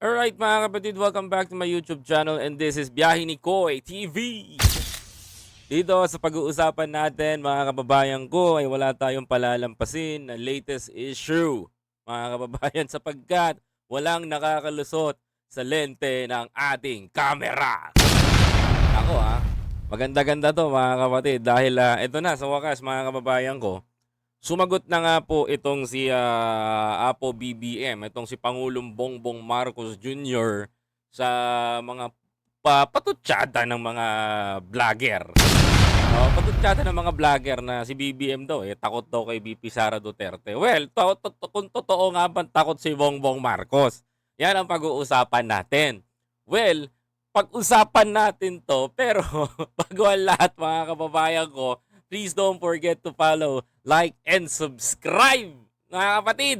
Alright mga kapatid, welcome back to my YouTube channel and this is Biyahe ni Koy TV. Dito sa pag-uusapan natin mga kababayan ko ay wala tayong palalampasin na latest issue mga kababayan sapagkat walang nakakalusot sa lente ng ating camera. Ako ha, maganda-ganda to mga kapatid dahil ah, ito na sa wakas mga kababayan ko, Sumagot na nga po itong si ah, Apo BBM, itong si Pangulong Bongbong Marcos Jr. sa mga pa ng mga vlogger. Oh, patutsada ng mga vlogger na si BBM daw eh takot daw kay BP Sara Duterte. Well, to, to, to- kung totoo nga ba takot si Bongbong Marcos? Yan ang pag-uusapan natin. Well, pag-usapan natin to pero bago ang lahat mga kababayan ko, please don't forget to follow, like, and subscribe mga kapatid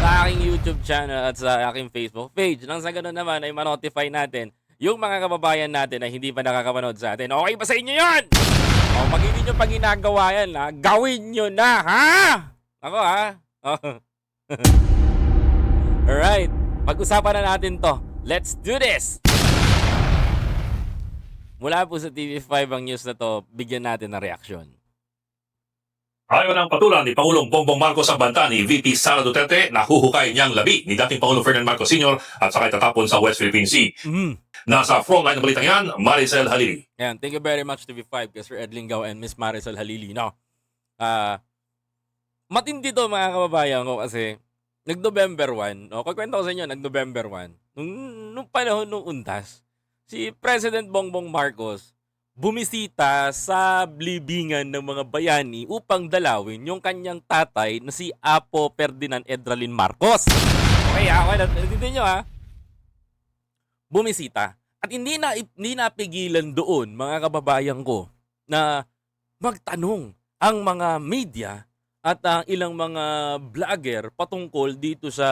sa aking YouTube channel at sa aking Facebook page. Nang sa ganun naman ay ma-notify natin yung mga kababayan natin na hindi pa nakakapanood sa atin. Okay ba sa inyo yun? O, pag hindi nyo pa ginagawa yan, ha, gawin nyo na, ha? Ako, ha? Alright, pag-usapan na natin to. Let's do this! Mula po sa TV5 ang news na to, bigyan natin ng reaksyon. Ayon ng patulan ni Pangulong Bongbong Marcos ang banta ni VP Sara Duterte na huhukay niyang labi ni dating Pangulong Ferdinand Marcos Sr. at saka itatapon sa West Philippine Sea. Mm. Nasa frontline ng balitang yan, Maricel Halili. Ayan, thank you very much TV5 kay Sir Ed Lingaw and Miss Marisol Halili. No? Ah, matindi to mga kababayan ko kasi nag-November 1, no? Kukwento ko sa inyo, nag-November 1, nung, nung panahon nung undas, si President Bongbong Marcos bumisita sa libingan ng mga bayani upang dalawin yung kanyang tatay na si Apo Ferdinand Edralin Marcos. Okay, ako na, nandito nyo ha. Bumisita. At hindi na hindi napigilan doon mga kababayan ko na magtanong ang mga media at ang ilang mga vlogger patungkol dito sa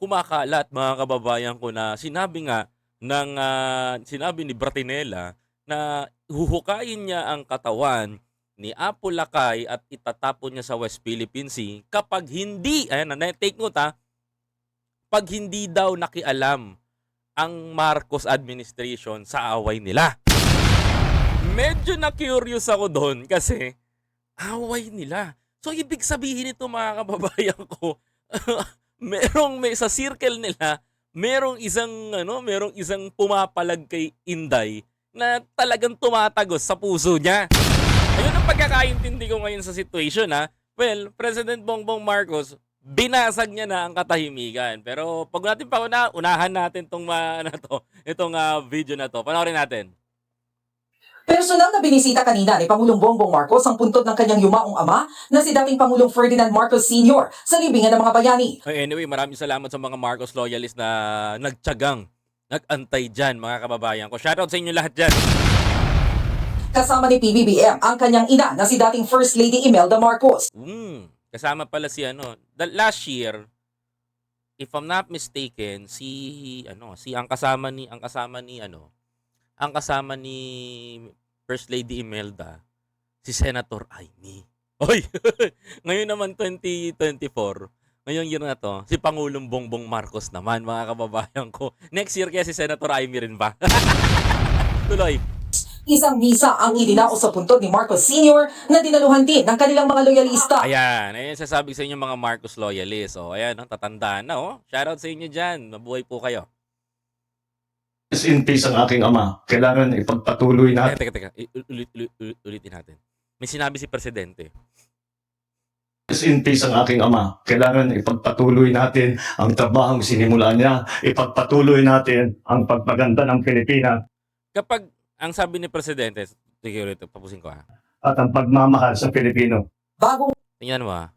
kumakalat mga kababayan ko na sinabi nga ng ah, sinabi ni Bratinella na huhukayin niya ang katawan ni Apo Lakay at itatapon niya sa West Philippine Sea kapag hindi, ayan na, take note ha, pag hindi daw nakialam ang Marcos administration sa away nila. Medyo na-curious ako doon kasi away nila. So ibig sabihin nito mga kababayan ko, merong may sa circle nila, merong isang ano, merong isang pumapalag kay Inday na talagang tumatagos sa puso niya. Ayun ang pagkakaintindi ko ngayon sa situation ha. Well, President Bongbong Marcos, binasag niya na ang katahimikan. Pero pag natin pa una, unahan natin tong uh, na to, itong ah, video na to. Panoorin natin. Personal na binisita kanina ni Pangulong Bongbong Marcos ang puntod ng kanyang yumaong ama na si dating Pangulong Ferdinand Marcos Sr. sa libingan ng mga bayani. Ay, Anyway, maraming salamat sa mga Marcos loyalists na nagtyagang, nag-antay dyan, mga kababayan ko. Shoutout sa inyo lahat dyan. Kasama ni PBBM ang kanyang ina na si dating First Lady Imelda Marcos. Mm, kasama pala si ano, the last year, if I'm not mistaken, si ano, si ang kasama ni ang kasama ni ano, ang kasama ni First Lady Imelda, si Senator Amy. Oy, ngayon naman 2024, ngayong year na to, si Pangulong Bongbong Marcos naman, mga kababayan ko. Next year kaya si Senator Amy rin ba? Tuloy. Isang misa ang idinao sa puntod ni Marcos Sr. na dinaluhan din ng kanilang mga loyalista. Ayan, ayan sasabi sa inyo mga Marcos loyalists. O, ayan, ang tatandaan na, oh. Shoutout sa inyo dyan. Mabuhay po kayo. Rest in peace ang aking ama. Kailangan ipagpatuloy Teka, natin. teka, teka. I- Ulit, ulit, ulit, ulitin natin. May sinabi si Presidente. Rest in peace ang aking ama. Kailangan ipagpatuloy natin ang trabahong sinimulan niya. Ipagpatuloy natin ang pagpaganda ng Pilipinas Kapag, ang sabi ni Presidente, sige ulit, tapusin ko ha. at ang pagmamahal sa Pilipino. Bagong Tingnan mo ha.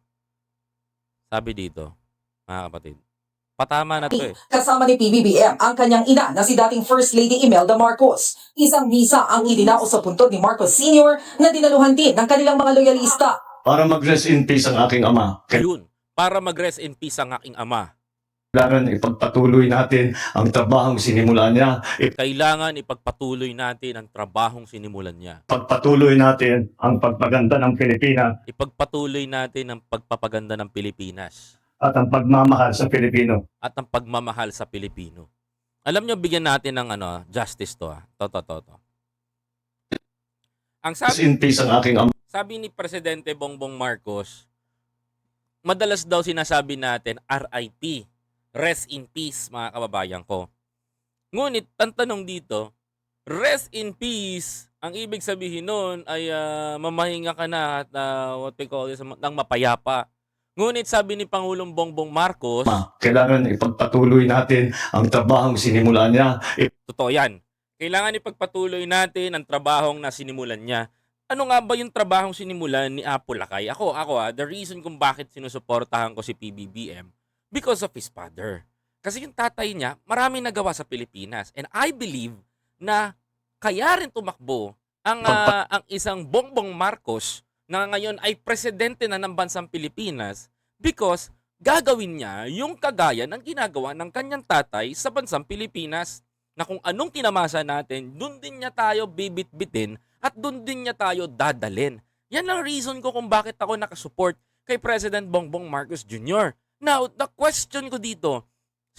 Sabi dito, mga kapatid. Patama na to eh. kasama ni PBBM ang kanyang ina na si dating First Lady Imelda Marcos. Isang misa ang idinao sa puntod ni Marcos Sr. na dinaluhan din ng kanilang mga loyalista. Para mag-rest in peace ang aking ama. Ayun. Para mag-rest in peace ang aking ama. Kailangan ipagpatuloy natin ang trabahong sinimulan niya. Kailangan ipagpatuloy natin ang trabahong sinimulan niya. Ipagpatuloy natin ang pagpaganda ng Pilipinas Ipagpatuloy natin ang pagpapaganda ng Pilipinas. At ang pagmamahal sa Pilipino. at ang pagmamahal sa Pilipino. Alam nyo, bigyan natin ng ano, justice to ah. To, to, to, to. Ang sabi, in peace ang aking ama. sabi ni Presidente Bongbong Marcos, madalas daw sinasabi natin, RIP, rest in peace, mga kababayan ko. Ngunit, ang tanong dito, rest in peace, ang ibig sabihin nun ay ah, mamahinga ka na at ah, what we call this, ng mapayapa. Ngunit sabi ni Pangulong Bongbong Marcos, Kailangan ipagpatuloy natin ang trabahong sinimulan niya. Totoo yan. Kailangan ipagpatuloy natin ang trabahong na sinimulan niya. Ano nga ba yung trabahong sinimulan ni Apo Lakay? Ako, ako ah, the reason kung bakit sinusuportahan ko si PBBM, because of his father. Kasi yung tatay niya, marami nagawa sa Pilipinas. And I believe na kaya rin tumakbo ang, ah, ang isang Bongbong Marcos na ngayon ay presidente na ng bansang Pilipinas because gagawin niya yung kagaya ng ginagawa ng kanyang tatay sa bansang Pilipinas na kung anong tinamasa natin, dun din niya tayo bibit-bitin at dun din niya tayo dadalin. Yan ang reason ko kung bakit ako nakasupport kay President Bongbong Marcos Jr. Now, the question ko dito,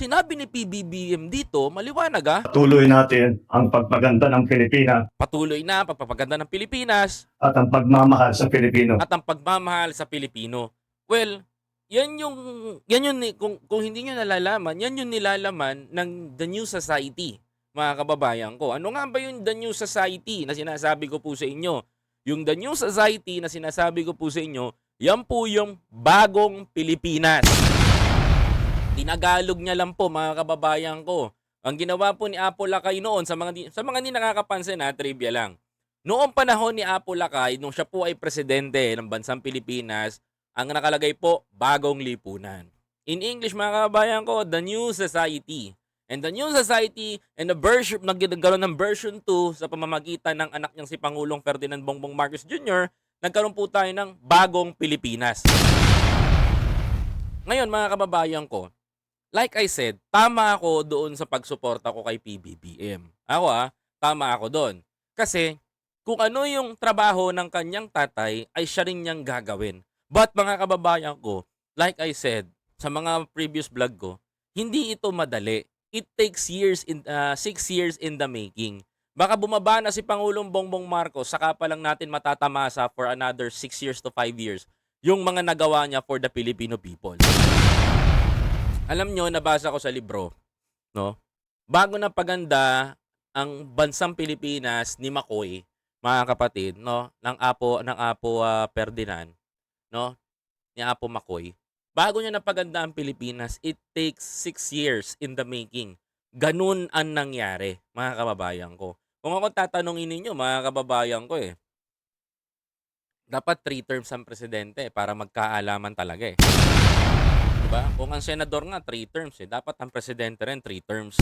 sinabi ni PBBM dito, maliwanag ah, Patuloy natin ang pagpaganda ng Pilipinas patuloy na ang pagpapaganda ng Pilipinas at ang pagmamahal sa Pilipino. at ang pagmamahal sa Pilipino. Well, yan yung yan yung ni- kung kung hindi niyo nalalaman, yan yung nilalaman ng The New Society, mga kababayan ko. Ano nga ba yung The New Society na sinasabi ko po sa inyo? Yung The New Society na sinasabi ko po sa inyo, yan po yung bagong Pilipinas. Tinagalog niya lang po mga kababayan ko. Ang ginawa po ni Apo Lakay noon sa mga di, sa mga hindi nakakapansin na trivia lang. Noong panahon ni Apo Lakay, nung siya po ay presidente ng bansang Pilipinas, ang nakalagay po, bagong lipunan. In English, mga kababayan ko, the New Society. And the New Society and the version, nagkaroon ng version 2 sa pamamagitan ng anak niyang si Pangulong Ferdinand Bongbong Marcos Jr., nagkaroon po tayo ng bagong Pilipinas. Ngayon, mga kababayan ko, like I said, tama ako doon sa pagsuporta ko kay PBBM. Ako ah, tama ako doon. Kasi, kung ano yung trabaho ng kanyang tatay, ay siya rin niyang gagawin. But mga kababayan ko, like I said, sa mga previous vlog ko, hindi ito madali. It takes years, in, uh, six years in the making. Baka bumaba na si Pangulong Bongbong Marcos, saka pa lang natin matatamasa for another six years to five years yung mga nagawa niya for the Filipino people. Alam nyo, nabasa ko sa libro, no? Bago na paganda ang bansang Pilipinas ni Makoy, mga kapatid, no, ng Apo ng Apo ah, Ferdinand, no, ni Apo Makoy. Bago niya napaganda ang Pilipinas, it takes six years in the making. Ganun ang nangyari, mga kababayan ko. Kung ako tatanungin ninyo, mga kababayan ko eh, dapat three terms ang presidente para magkaalaman talaga eh. Diba? Kung ang senador nga, three terms eh. Dapat ang presidente rin, three terms.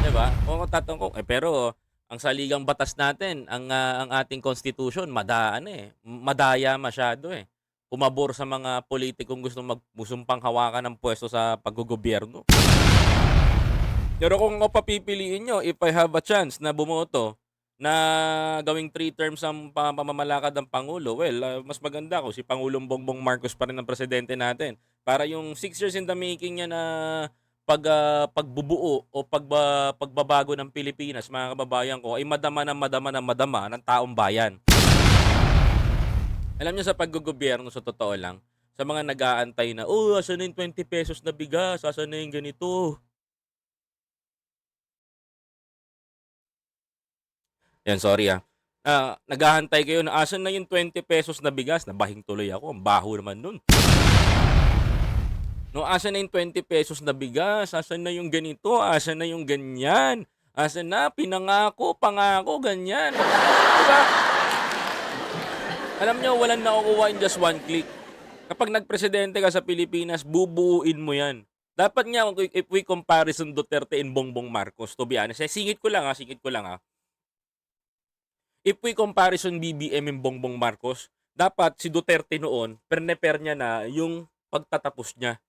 Diba? Kung ako tatanong ko, eh pero ang saligang batas natin, ang ah, ang ating constitution, madaan eh. Madaya masyado eh. Pumabor sa mga politikong gusto magmusumpang hawakan ng pwesto sa paggogobyerno. Pero kung ako papipiliin nyo, if I have a chance na bumoto na gawing three terms ang pa- pamamalakad ng Pangulo, well, ah, mas maganda ko si Pangulong Bongbong Marcos pa rin ang presidente natin. Para yung six years in the making niya na pag, ah, pagbubuo o pagba, pagbabago ng Pilipinas, mga kababayan ko, ay madama na madama na madama ng taong bayan. Alam niyo sa paggogobyerno, sa totoo lang, sa mga nag-aantay na, oh, asan na yung 20 pesos na bigas, asan na yung ganito. Yan, sorry ah. Ah, naghahantay kayo na asan na yung 20 pesos na bigas? Nabahing tuloy ako. Ang baho naman nun. No, asan na yung 20 pesos na bigas? Asan na yung ganito? Asan na yung ganyan? Asan na? Pinangako, pangako, ganyan. Diba? Alam nyo, walang nakukuha in just one click. Kapag nagpresidente ka sa Pilipinas, bubuuin mo yan. Dapat nga, if we comparison Duterte and Bongbong Marcos, to be honest, eh, singit ko lang ha, singit ko lang ha. If we comparison BBM and Bongbong Marcos, dapat si Duterte noon, perneper niya na yung pagtatapos niya.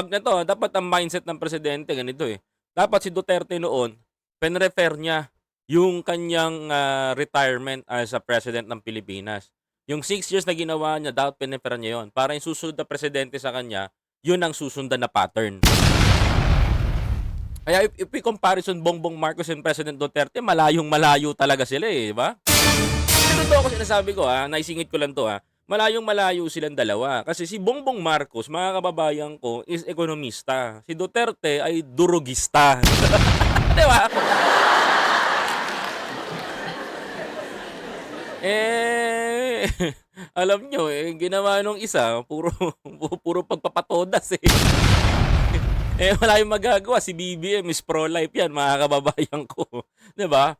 Pag na to, dapat ang mindset ng presidente ganito eh. Dapat si Duterte noon, penrefer niya yung kanyang ah, retirement as a president ng Pilipinas. Yung six years na ginawa niya, dapat penrefer niya yon. Para yung susunod na presidente sa kanya, yun ang susundan na pattern. Kaya if, if we comparison Bongbong Marcos and President Duterte, malayong malayo talaga sila eh, di ba? Ito to ako sinasabi ko ha, naisingit ko lang to ha. Malayong malayo silang dalawa. Kasi si Bongbong Marcos, mga kababayan ko, is ekonomista. Si Duterte ay durugista. di ba? Eh, alam nyo, eh, ginawa nung isa, puro, puro pagpapatodas eh. eh, wala yung magagawa. Si BBM is pro-life yan, mga kababayan ko. ba?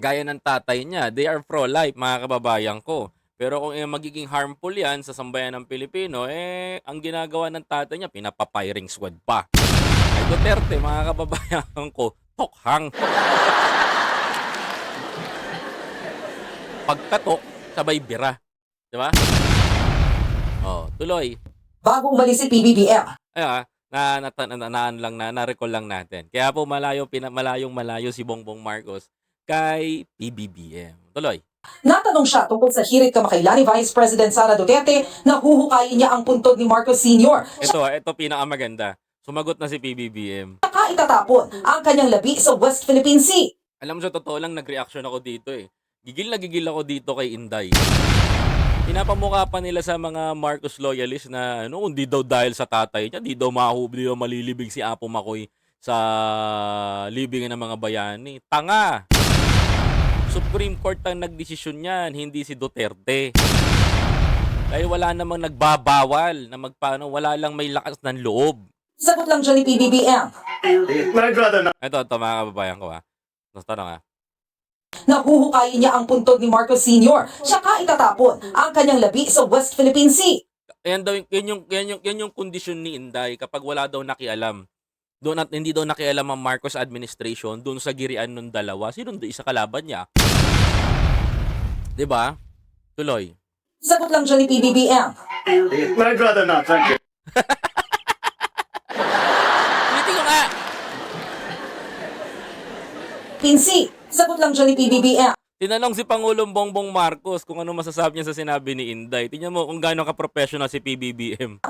Gaya ng tatay niya, they are pro-life, mga kababayan ko. Pero kung eh, magiging harmful yan sa sambayan ng Pilipino, eh, ang ginagawa ng tatay niya, pinapapiring squad pa. Ay Duterte, mga kababayan ko, tokhang. Pagkatok, sabay bira. Di ba? Oh, tuloy. Bagong umalis si PBBM. Ay, ah, na, na, na, na, na, lang na, na-recall lang natin. Kaya po malayo, pina, malayong malayo si Bongbong Marcos kay PBBM. Tuloy. Natanong siya tungkol sa hirit kamakailan ni Vice President Sara Duterte na huhukayin niya ang puntod ni Marcos Sr. Ito, ito pinakamaganda. Sumagot na si PBBM. Saka itatapon ang kanyang labi sa West Philippine Sea. Alam mo sa totoo lang, nag-reaction ako dito eh. Gigil na gigil ako dito kay Inday. Pinapamukha pa nila sa mga Marcos loyalists na ano, hindi daw dahil sa tatay niya, di daw mahubli o malilibig si Apo Makoy sa libingan ng mga bayani. Tanga! Supreme Court ang nagdesisyon niyan, hindi si Duterte. Dahil wala namang nagbabawal na magpaano, wala lang may lakas ng loob. Sagot lang dyan ni PBBM My brother, Ito, ito mga kababayan ko ha. Tapos tanong ha. na huhukayin niya ang puntod ni Marcos Sr. Saka itatapon ang kanyang labi sa West Philippine Sea. Ayan daw yung, yan yung, yan yung, yan yung kondisyon ni Inday kapag wala daw nakialam. Doon at hindi daw nakialam ang Marcos administration doon sa girian ng dalawa. Sino doon isa kalaban niya? 'Di ba? Tuloy. Sagot lang dyan ni PBBM my brother not, thank you. Ulitin ko nga. Sea. Sagot lang dyan ni PBBM Tinanong si Pangulong Bongbong Marcos kung ano masasabi niya sa sinabi ni Inday. Tingnan mo kung gaano ka-professional si PBBM.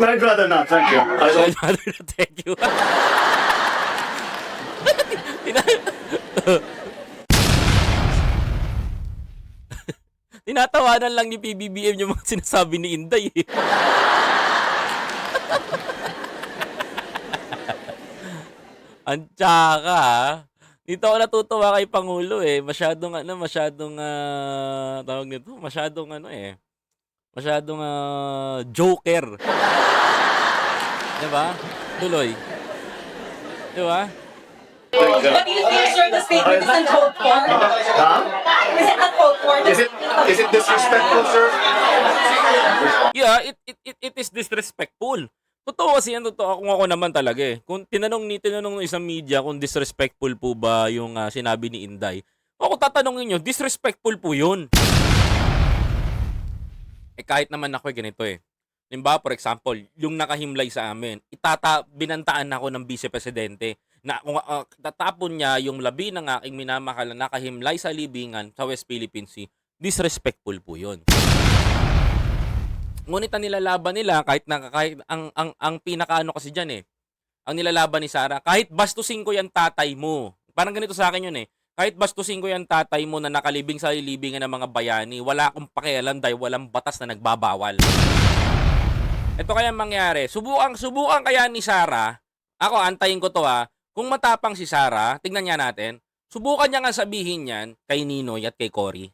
My brother not, thank you. I I'd don't, rather not thank you. Tina- Tinatawanan lang ni PBBM yung mga sinasabi ni Inday. eh. Ang tsaka ha. Dito ako natutuwa kay Pangulo eh. Masyadong ano, masyadong ah, tawag nito, masyadong ano eh. Masyadong ah, joker. 'Di ba? Tuloy. 'Di ba? But do you think, sir, the statement is uncalled for? Huh? Is it uncalled for? Is it, is it disrespectful, sir? Yeah, it, it, it, it is disrespectful. Totoo kasi yan, totoo. Kung ako naman talaga eh. Kung tinanong ni tinanong ng isang media kung disrespectful po ba yung ah, sinabi ni Inday, ako tatanungin nyo, disrespectful po yun. Eh kahit naman ako eh, ganito eh. Limba, for example, yung nakahimlay sa amin, itata, binantaan ako ng vice-presidente na kung ah, tatapon niya yung labi ng aking minamahal na nakahimlay sa libingan sa West Philippine Sea, disrespectful po yun. Ngunit ang nilalaban nila kahit na kahit ang ang ang pinakaano kasi diyan eh. Ang nilalaban ni Sara, kahit bastusin ko yung tatay mo. Parang ganito sa akin yun eh. Kahit bastusin ko yung tatay mo na nakalibing sa libingan ng mga bayani, wala akong pakialam dahil walang batas na nagbabawal. Ito kaya ang mangyari. Subukan, subukan kaya ni Sara, ako antayin ko to ha, kung matapang si Sara, tingnan niya natin, subukan niya nga sabihin yan kay Ninoy at kay Cory.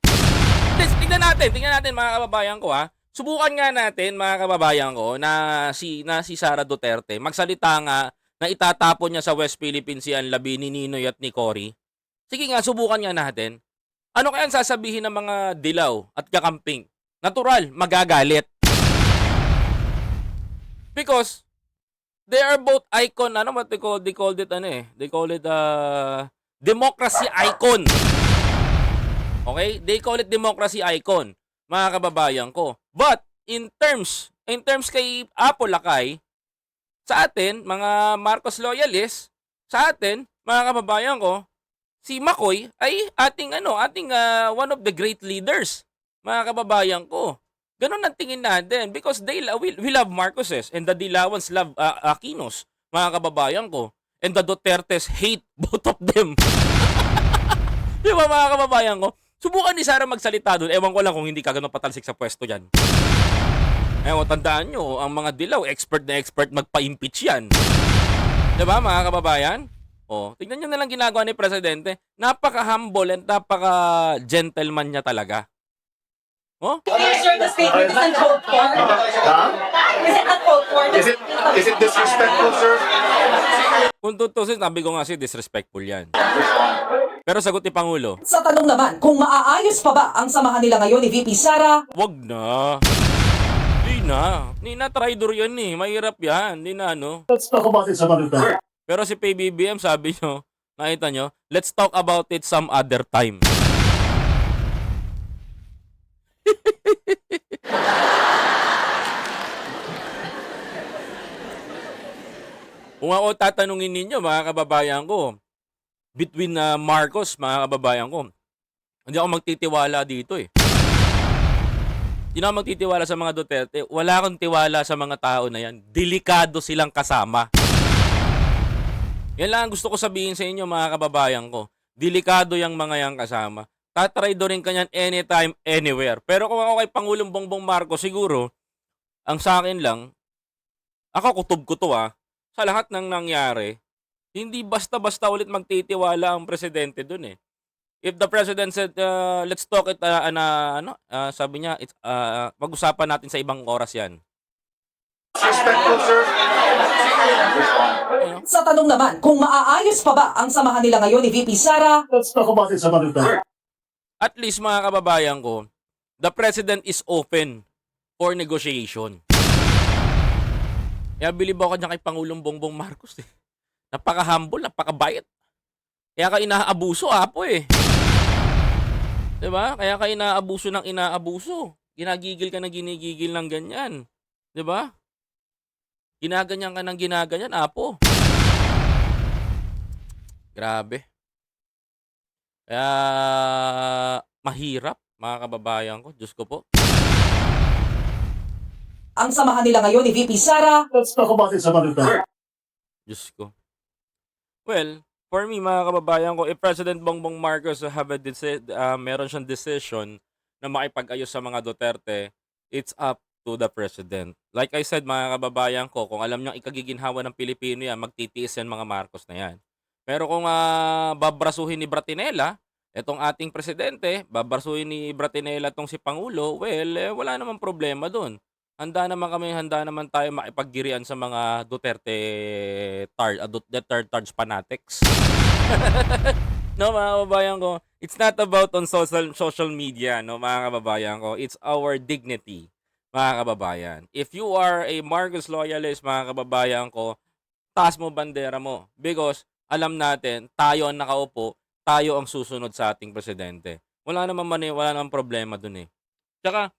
Let's, tingnan natin, tingnan natin mga kababayan ko ha. Subukan nga natin mga kababayan ko na si na si Sara Duterte magsalita nga na itatapon niya sa West Philippine Sea ang labi ni Ninoy at ni Cory. Sige nga, subukan nga natin. Ano kaya ang sasabihin ng mga dilaw at kakamping? Natural, magagalit. Because they are both icon, ano what they call, they called it ano eh, they call it uh, democracy icon. Okay? They call it democracy icon, mga kababayan ko. But, in terms, in terms kay Apo Lakay, sa atin, mga Marcos loyalists, sa atin, mga kababayan ko, si Makoy ay ating ano, ating ah, one of the great leaders, mga kababayan ko. Ganun ang tingin natin because they we, we love Marcoses and the Dilawans love uh, Aquinos, mga kababayan ko. And the Dutertes hate both of them. Di ba mga kababayan ko? Subukan ni Sara magsalita doon. Ewan ko lang kung hindi ka ganun patalsik sa pwesto yan. Ewan, tandaan nyo, ang mga dilaw, expert na expert magpa-impeach yan. Di ba mga kababayan? O, tignan nyo na lang ginagawa ni Presidente. Napaka-humble and napaka-gentleman niya talaga. Oh? Sure the statement is uncalled for? Ha? Is it uncalled for? Is it, is it disrespectful, sir? Kung tutusin, sabi ko nga si disrespectful yan. Pero sagot ni Pangulo, Sa tanong naman kung maaayos pa ba ang samahan nila ngayon ni VP Sara, wag na. Di na. Di na, traitor yan eh. Mahirap yan. Di na, ano. Let's talk about it some other time. Pero si PBBM, sabi nyo, nakita nyo, let's talk about it some other time. Kung ako tatanungin ninyo, mga kababayan ko, between uh, Marcos, mga kababayan ko, hindi ako magtitiwala dito eh. Hindi ako magtitiwala sa mga Duterte. Wala akong tiwala sa mga tao na yan. Delikado silang kasama. Yan lang ang gusto ko sabihin sa inyo mga kababayan ko. Delikado yung mga yang kasama. Tatry do rin kanyan anytime, anywhere. Pero kung ako kay Pangulong Bongbong Marcos, siguro, ang sa akin lang, ako kutob ko to ah, sa lahat ng nangyari, hindi basta-basta ulit magtitiwala ang presidente dun eh. If the president said, uh, let's talk it, uh, na, ano, uh, sabi niya, it's, uh, pag-usapan natin sa ibang oras yan. Disrespectful, sir? sa tanong naman kung maaayos pa ba ang samahan nila ngayon ni VP Sara, Let's talk about it some other time. at least mga kababayan ko, the president is open for negotiation. Kaya bilib ako niya kay Pangulong Bongbong Marcos eh. Napaka-humble, napaka-bayat. Kaya ka inaabuso, apo eh. 'Di ba? Kaya ka inaabuso ng inaabuso. Ginagigil ka ng ginigigil ng ganyan. 'Di ba? Ginaganyan ka ng ginaganyan, apo. Grabe. Kaya mahirap, mga kababayan ko. Diyos ko po. ang samahan nila ngayon ni VP Sara, Let's talk about it some other time. Diyos ko. Well, for me, mga kababayan ko, if President Bongbong Marcos have a deci- uh, meron siyang decision na makipag-ayos sa mga Duterte, it's up to the President. Like I said, mga kababayan ko, kung alam niyang ikagiginhawa ng Pilipino yan, magtitiis yan mga Marcos na yan. Pero kung uh, babrasuhin ni Bratinela, etong ating presidente, babrasuhin ni Bratinela tong si Pangulo, well, eh, wala namang problema doon. Handa naman kami, handa naman tayo makipaggirian sa mga Duterte tar, uh, Duterte tards fanatics. no, mga kababayan ko, it's not about on social social media, no, mga kababayan ko. It's our dignity, mga kababayan. If you are a Marcos loyalist, mga kababayan ko, taas mo bandera mo. Because alam natin, tayo ang nakaupo, tayo ang susunod sa ating presidente. Wala naman mani, wala namang problema dun eh. Tsaka,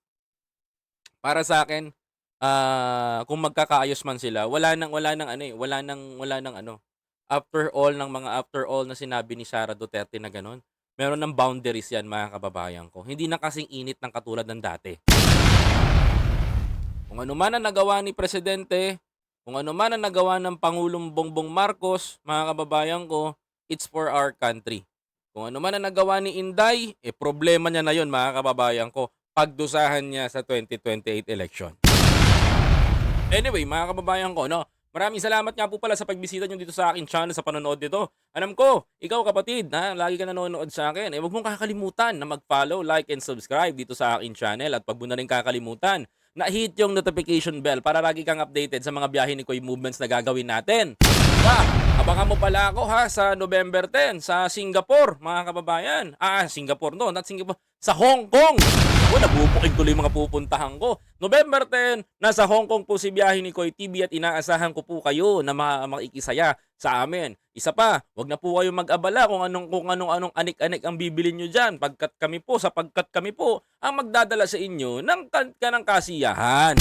para sa akin, ah kung magkakaayos man sila, wala nang wala nang ano eh, wala nang wala nang ano. After all ng mga after all na sinabi ni Sara Duterte na ganun, meron ng boundaries yan mga kababayan ko. Hindi na kasing init ng katulad ng dati. Kung ano man ang nagawa ni Presidente, kung ano man ang nagawa ng Pangulong Bongbong Marcos, mga kababayan ko, it's for our country. Kung ano man ang nagawa ni Inday, eh problema niya na yon mga kababayan ko pagdusahan niya sa 2028 election. Anyway, mga kababayan ko, no? Maraming salamat nga po pala sa pagbisita nyo dito sa akin channel sa panonood nito. Alam ko, ikaw kapatid, na lagi ka nanonood sa akin, eh huwag mong kakalimutan na mag-follow, like, and subscribe dito sa akin channel. At pag mo na rin kakalimutan, na-hit yung notification bell para lagi kang updated sa mga biyahe ni Koy movements na gagawin natin. Diba? Abangan mo pala ako ha sa November 10 sa Singapore, mga kababayan. Ah, Singapore no, not Singapore. Sa Hong Kong. Ako, nabubukin tuloy mga pupuntahan ko. November 10, nasa Hong Kong po si biyahe ni Koy TV at inaasahan ko po kayo na ma- makikisaya sa amin. Isa pa, wag na po kayo mag-abala kung anong kung anong anong anik-anik ang bibili nyo diyan pagkat kami po sapagkat kami po ang magdadala sa inyo ng kan- kanang kasiyahan.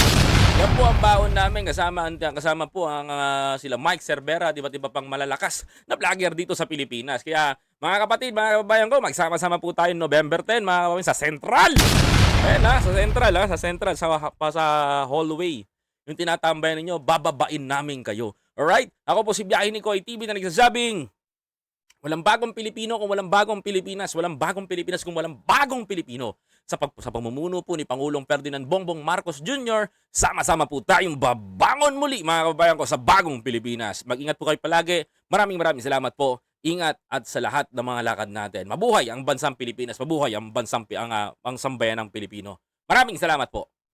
Yan po ang baon namin kasama kasama po ang ah, sila Mike Cervera, di ba iba pang malalakas na vlogger dito sa Pilipinas. Kaya mga kapatid, mga kababayan ko, magsama-sama po tayo November 10 mga kababayan sa Central Ayan na, sa central ha, sa central, sa, pa sa hallway. Yung tinatambayan ninyo, bababain namin kayo. Alright? Ako po si Biyahe ni Koy TV na nagsasabing, walang bagong Pilipino kung walang bagong Pilipinas, walang bagong Pilipinas kung walang bagong Pilipino. Sa, pag, sa pamumuno po ni Pangulong Ferdinand Bongbong Marcos Jr., sama-sama po tayong babangon muli mga kababayan ko sa bagong Pilipinas. Mag-ingat po kayo palagi. Maraming maraming salamat po. Ingat at sa lahat ng mga lakad natin. Mabuhay ang bansang Pilipinas. Mabuhay ang bansang ang, ah, ang sambayan ng Pilipino. Maraming salamat po.